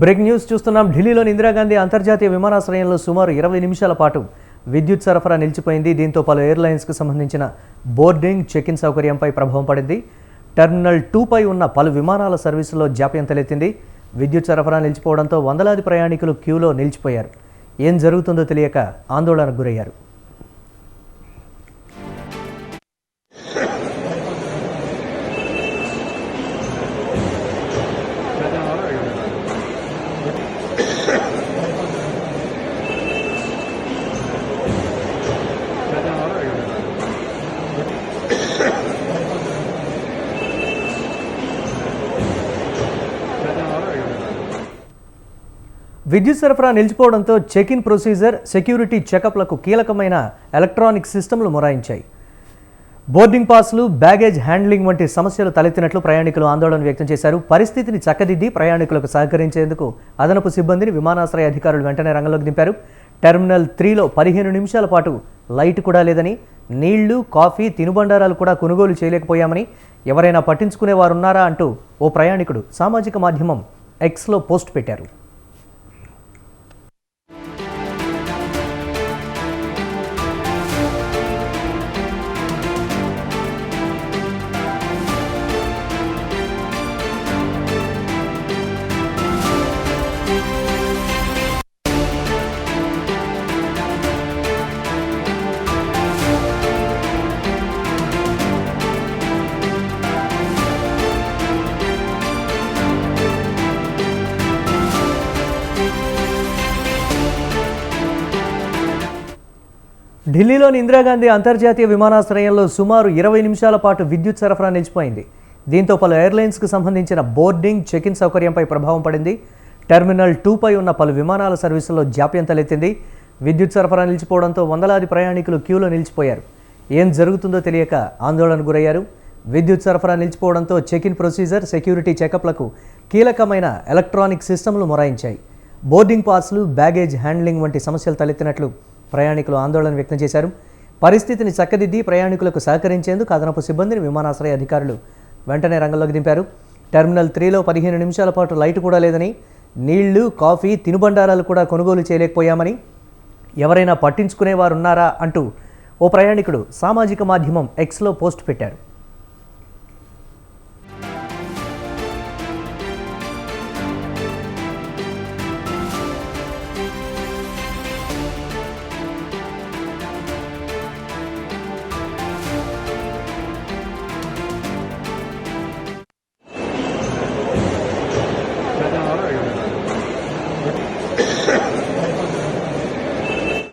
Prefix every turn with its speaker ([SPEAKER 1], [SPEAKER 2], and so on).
[SPEAKER 1] Break news చూస్తున్నాం. ఢిల్లీలోని ఇందిరాగాంధీ అంతర్జాతీయ విమానాశ్రయంలో సుమారు ఇరవై నిమిషాల పాటు విద్యుత్ సరఫరా నిలిచిపోయింది. దీంతో పలు ఎయిర్లైన్స్కు సంబంధించిన బోర్డింగ్ చెక్ ఇన్ సౌకర్యంపై ప్రభావం పడింది. టెర్మినల్ టూపై ఉన్న పలు విమానాల సర్వీసులో జాప్యం తలెత్తింది. విద్యుత్ సరఫరా నిలిచిపోవడంతో వందలాది ప్రయాణికులు క్యూలో నిలిచిపోయారు. ఏం జరుగుతుందో తెలియక ఆందోళనకు గురయ్యారు. విద్యుత్ సరఫరా నిలిచిపోవడంతో చెక్ ఇన్ ప్రొసీజర్ సెక్యూరిటీ చెకప్లకు కీలకమైన ఎలక్ట్రానిక్ సిస్టమ్లు మొరాయించాయి. బోర్డింగ్ పాస్లు బ్యాగేజ్ హ్యాండ్లింగ్ వంటి సమస్యలు తలెత్తినట్లు ప్రయాణికులు ఆందోళన వ్యక్తం చేశారు. పరిస్థితిని చక్కదిద్ది ప్రయాణికులకు సహకరించేందుకు అదనపు సిబ్బందిని విమానాశ్రయ అధికారులు వెంటనే రంగంలోకి దింపారు. టెర్మినల్ త్రీలో పదిహేను నిమిషాల పాటు లైట్ కూడా లేదని నీళ్ళు కాఫీ తినుబండారాలు కూడా కొనుగోలు చేయలేకపోయామని ఎవరైనా పట్టించుకునేవారున్నారా అంటూ ఓ ప్రయాణికుడు సామాజిక మాధ్యమం ఎక్స్లో పోస్ట్ పెట్టారు. ఢిల్లీలోని ఇందిరాగాంధీ అంతర్జాతీయ విమానాశ్రయంలో సుమారు ఇరవై నిమిషాల పాటు విద్యుత్ సరఫరా నిలిచిపోయింది. దీంతో పలు ఎయిర్లైన్స్కు సంబంధించిన బోర్డింగ్ చెక్ ఇన్ సౌకర్యంపై ప్రభావం పడింది. టెర్మినల్ టూపై ఉన్న పలు విమానాల సర్వీసుల్లో జాప్యం తలెత్తింది. విద్యుత్ సరఫరా నిలిచిపోవడంతో వందలాది ప్రయాణికులు క్యూలో నిలిచిపోయారు. ఏం జరుగుతుందో తెలియక ఆందోళనకు గురయ్యారు. విద్యుత్ సరఫరా నిలిచిపోవడంతో చెక్ ఇన్ ప్రొసీజర్ సెక్యూరిటీ చెకప్లకు కీలకమైన ఎలక్ట్రానిక్ సిస్టమ్లు మొరాయించాయి. బోర్డింగ్ పాస్లు బ్యాగేజ్ హ్యాండ్లింగ్ వంటి సమస్యలు తలెత్తినట్లు ప్రయాణికులు ఆందోళన వ్యక్తం చేశారు. పరిస్థితిని చక్కదిద్ది ప్రయాణికులకు సహకరించేందుకు అదనపు సిబ్బందిని విమానాశ్రయ అధికారులు వెంటనే రంగంలోకి దింపారు. టెర్మినల్ త్రీలో పదిహేను నిమిషాల పాటు లైట్ కూడా లేదని నీళ్ళు కాఫీ తినుబండారాలు కూడా కొనుగోలు చేయలేకపోయామని ఎవరైనా పట్టించుకునేవారున్నారా అంటూ ఓ ప్రయాణికుడు సామాజిక మాధ్యమం ఎక్స్లో పోస్ట్ పెట్టారు.